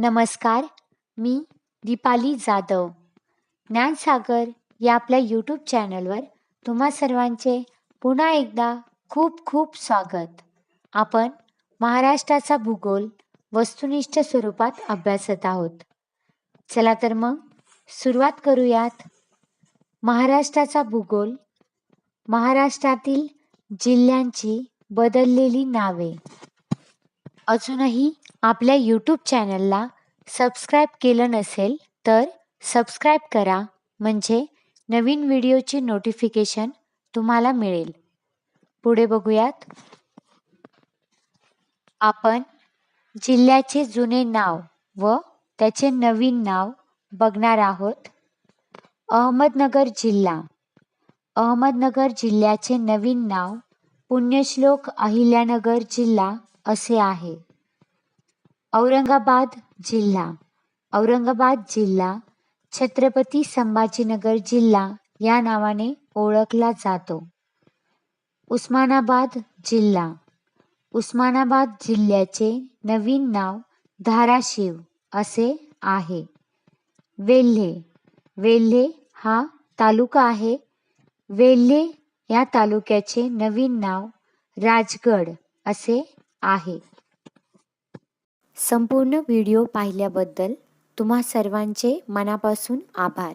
नमस्कार मी दीपाली जाधव. ज्ञानसागर या आपल्या यूट्यूब चॅनलवर तुम्हा सर्वांचे पुन्हा एकदा खूप खूप स्वागत. आपण महाराष्ट्राचा भूगोल वस्तुनिष्ठ स्वरूपात अभ्यासत आहोत. चला तर मग सुरुवात करूयात. महाराष्ट्राचा भूगोल महाराष्ट्रातील जिल्ह्यांची बदललेली नावे. अजूनही आपल्या यूट्यूब चॅनलला सबस्क्राईब केलं नसेल तर सबस्क्राईब करा. म्हणजे नवीन व्हिडिओची नोटिफिकेशन तुम्हाला मिळेल. पुढे बघूयात. आपण जिल्ह्याचे जुने नाव व त्याचे नवीन नाव बघणार आहोत. अहमदनगर जिल्हा. अहमदनगर जिल्ह्याचे नवीन नाव पुण्यश्लोक अहिल्यानगर जिल्हा असे आहे. औरंगाबाद जिल्हा. औरंगाबाद जिल्हा छत्रपती संभाजीनगर जिल्हा या नावाने ओळखला जातो. उस्मानाबाद जिल्हा. उस्मानाबाद जिल्ह्याचे नवीन नाव धाराशिव असे आहे. वेल्हे. वेल्हे हा तालुका आहे. वेल्हे या तालुक्याचे नवीन नाव राजगड असे आहे. संपूर्ण व्हिडिओ पाहिल्याबद्दल तुम्हा सर्वांचे मनापासून आभार.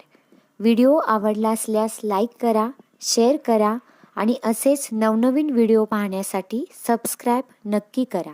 व्हिडिओ आवडला असल्यास लाईक करा शेअर करा आणि असेच नवनवीन व्हिडिओ पाहण्यासाठी सबस्क्राईब नक्की करा.